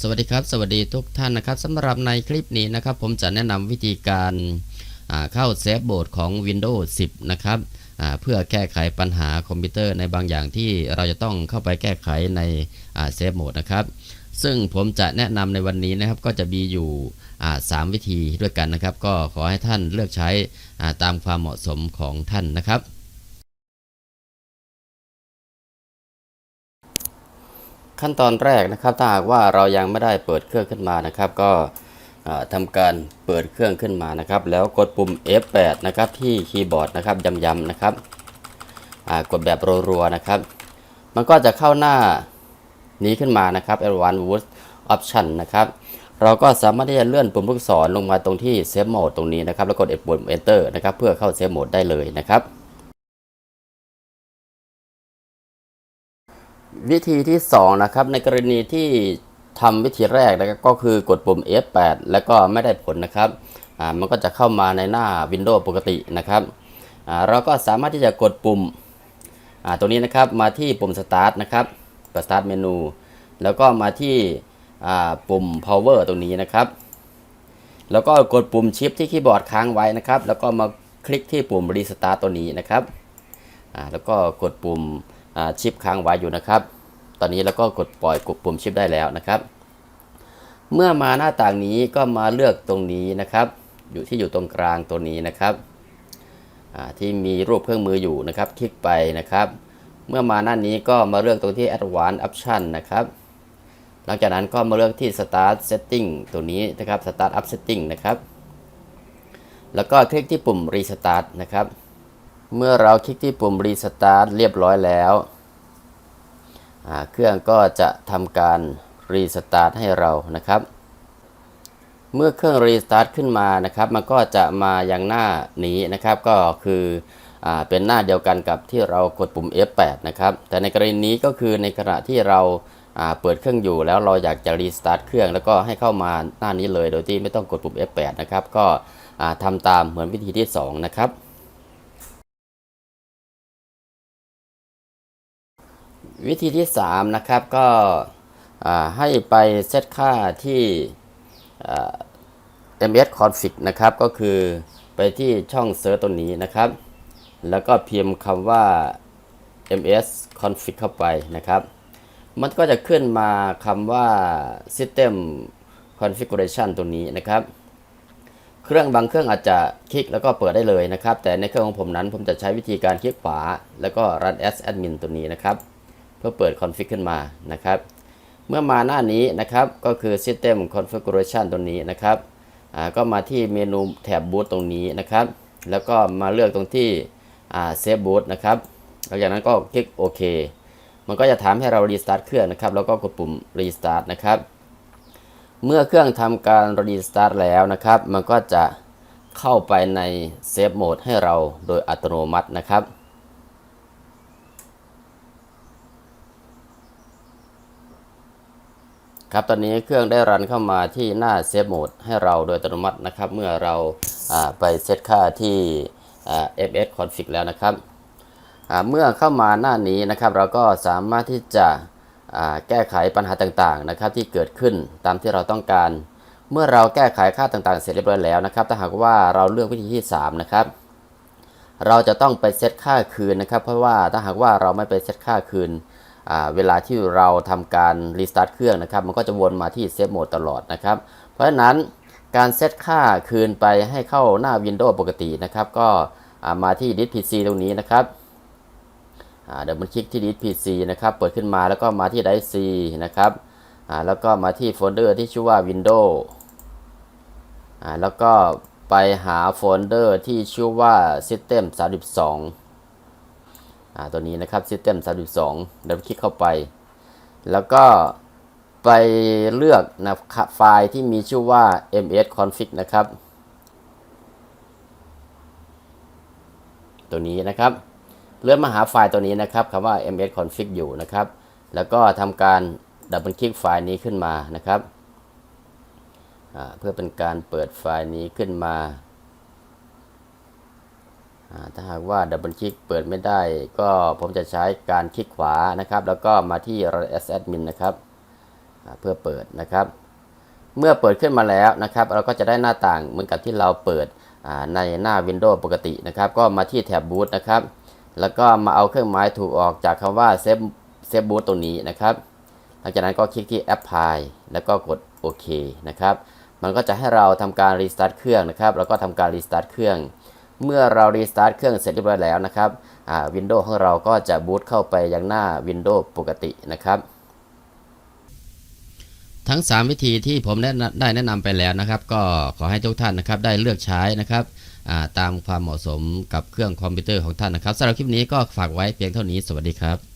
สวัสดีครับ สวัสดีทุกท่านนะครับสำหรับในคลิปนี้นะครับ ผมจะแนะนำวิธีการเข้าเซฟโหมดของ Windows 10 นะครับเพื่อแก้ไขปัญหาคอมพิวเตอร์ในบางอย่างที่เราจะต้องเข้าไปแก้ไขในเซฟโหมดนะครับ ซึ่งผมจะแนะนำในวันนี้นะครับก็จะมีอยู่อ่าสามวิธีด้วยกันนะครับ ก็ขอให้ท่านเลือกใช้ตามความเหมาะสมของท่านนะครับ ขั้นตอนแรกนะครับถ้าหากว่าเรายังไม่ได้เปิดเครื่องขึ้นมานะครับ ก็อ่าทำการเปิดเครื่องขึ้นมานะครับ แล้วกดปุ่ม F8 นะครับที่คีย์บอร์ดนะครับย้ำๆนะครับกดแบบรัวๆนะครับ มันก็จะเข้าหน้านี้ขึ้นมานะครับ Advanced Wood Option นะครับเราก็สามารถที่จะเลื่อนปุ่มลูกศรลงมาตรงที่ Save Mode ตรงนี้นะครับ แล้วกดปุ่ม Enter นะครับ เพื่อเข้า Save Mode ได้เลยนะครับ วิธีที่ 2 นะครับ ในกรณีที่ทำวิธีแรกนะครับก็คือกดปุ่ม F8 แล้วก็ไม่ได้ผลนะครับมันก็จะเข้ามาในหน้า Windows ปกตินะครับเราก็สามารถที่จะกดปุ่มตรงนี้นะครับมาที่ปุ่ม Start นะครับเปิด Start เมนู แล้วก็มาที่ปุ่ม Power ตรงนี้นะครับ แล้วก็กดปุ่ม Shift ที่คีย์บอร์ดค้างไว้นะครับ แล้วก็มาคลิกที่ปุ่ม Restart ตัวนี้นะครับแล้วก็กดปุ่ม ชิปค้างไว้อยู่นะครับ ตอนนี้เราก็กดปล่อยกดปุ่มชิปได้แล้วนะครับ เมื่อมาหน้าต่างนี้ก็มาเลือกตรงนี้นะครับ อยู่ที่อยู่ตรงกลางตัวนี้นะครับที่มีรูปเครื่องมืออยู่นะครับ คลิกไปนะครับ เมื่อมาหน้านี้ก็มาเลือกตรงที่ Advanced Option นะครับ หลังจากนั้นก็มาเลือกที่ Start Setting ตัวนี้นะครับ Start Up Setting นะครับ แล้วก็คลิกที่ปุ่ม Restart นะครับ เมื่อเราคลิกที่ปุ่ม Restart เรียบร้อยแล้วเครื่องก็จะทำการรีสตาร์ทให้เรานะครับ เมื่อเครื่องรีสตาร์ทขึ้นมานะครับ มันก็จะมาอย่างหน้านี้นะครับ ก็คืออเป็นหน้าเดียวกันกับที่เรากดปุ่ม F8 นะครับ แต่ในกรณีนี้ก็คือในขณะที่เราเปิดเครื่องอยู่แล้วเราอยากจะรีสตาร์ทเครื่องแล้วก็ให้เข้ามาหน้านี้เลยโดยที่ไม่ต้องกดปุ่ม F8 นะครับ ก็ทำตามเหมือนวิธีที่ 2 นะครับ วิธีที่ 3 นะครับก็ให้ไปเซตค่าที่ ms config นะครับ ก็คือไปที่ช่องเซิร์ชตัวนี้นะครับ แล้วก็พิมพ์คำว่า ms config เข้าไปนะครับ มันก็จะขึ้นมาคำว่า system configuration ตัวนี้นะครับ เครื่องบางเครื่องอาจจะคลิกแล้วก็เปิดได้เลยนะครับ แต่ในเครื่องของผมนั้นผมจะใช้วิธีการคลิกขวา แล้วก็ run as admin ตัวนี้นะครับ เพื่อเปิด config ขึ้นมานะครับ เมื่อมาหน้านี้นะครับก็คือ system configuration ตัวนี้นะครับก็มาที่เมนูแถบ boot ตรงนี้นะครับ แล้วก็มาเลือกตรงที่ save boot นะครับหลังจากนั้นก็คลิกโอเคมันก็จะถามให้เรา restart เครื่องนะครับ แล้วก็กดปุ่ม restart นะครับ เมื่อเครื่องทำการ restart แล้วนะครับ มันก็จะเข้าไปใน save mode ให้เราโดยอัตโนมัตินะครับ ครับตอนนี้เครื่องได้รันเข้ามาที่หน้าเซฟโหมดให้เราโดยอัตโนมัตินะครับ เมื่อเราไปเซตค่าที่ fs config แล้วนะครับ เมื่อเข้ามาหน้านี้นะครับ เราก็สามารถที่จะแก้ไขปัญหาต่างๆนะครับ ที่เกิดขึ้นตามที่เราต้องการ เมื่อเราแก้ไขค่าต่างๆ เสร็จเรียบร้อยแล้วนะครับ ถ้าหากว่าเราเลือกวิธีที่ 3 นะครับ เราจะต้องไปเซตค่าคืนนะครับ เพราะว่าถ้าหากว่าเราไม่ไปเซตค่าคืน เวลาที่เราทำการรีสตาร์ทเครื่องนะครับ มันก็จะวนมาที่เซฟโหมดตลอดนะครับ เพราะฉะนั้นการเซตค่าคืนไปให้เข้าหน้า Windows ปกตินะครับ ก็มาที่ Disk PC ตรงนี้นะครับเดี๋ยวมันคลิกที่ Disk PC นะครับ เปิดขึ้นมาแล้วก็มาที่ Drive C นะครับแล้วก็มาที่โฟลเดอร์ที่ชื่อว่า Windows แล้วก็ไปหาโฟลเดอร์ที่ชื่อว่า System 32 ตัวนี้นะครับ System 32เดี๋ยวคลิกเข้าไป แล้วก็ไปเลือกนะไฟล์ที่มีชื่อว่า ms config นะครับ ตัวนี้นะครับ เลื่อนมาหาไฟล์ตัวนี้นะครับคำว่า ms config อยู่นะครับ แล้วก็ทำการดับเบิลคลิกไฟล์นี้ขึ้นมานะครับ เพื่อเป็นการเปิดไฟล์นี้ขึ้นมา ถ้าหากว่าดับเบิลคลิกเปิดไม่ได้ ก็ผมจะใช้การคลิกขวานะครับ แล้วก็มาที่ RS Admin นะครับเพื่อเปิดนะครับ เมื่อเปิดขึ้นมาแล้วนะครับ เราก็จะได้หน้าต่างเหมือนกับที่เราเปิดในหน้า Windows ปกตินะครับ ก็มาที่แท็บ Boot นะครับ แล้วก็มาเอาเครื่องหมายถูกออกจากคำว่า Save Save Boot ตรงนี้นะครับ หลังจากนั้นก็คลิกที่ Apply แล้วก็กดโอเคนะครับ มันก็จะให้เราทำการรีสตาร์ทเครื่องนะครับ แล้วก็ทำการรีสตาร์ทเครื่อง เมื่อเรารีสตาร์ทเครื่องเสร็จเรียบร้อยแล้วนะครับอ่าวินโดว์ของเราก็จะบูตเข้าไปยังหน้า Windows ปกตินะครับทั้ง 3 วิธีที่ผมได้ได้แนะนำไปแล้วนะครับ ก็ขอให้ทุกท่านนะครับได้เลือกใช้นะครับอ่าตามความเหมาะสมกับเครื่องคอมพิวเตอร์ของท่านนะครับสำหรับคลิปนี้ก็ฝากไว้เพียงเท่านี้สวัสดีครับ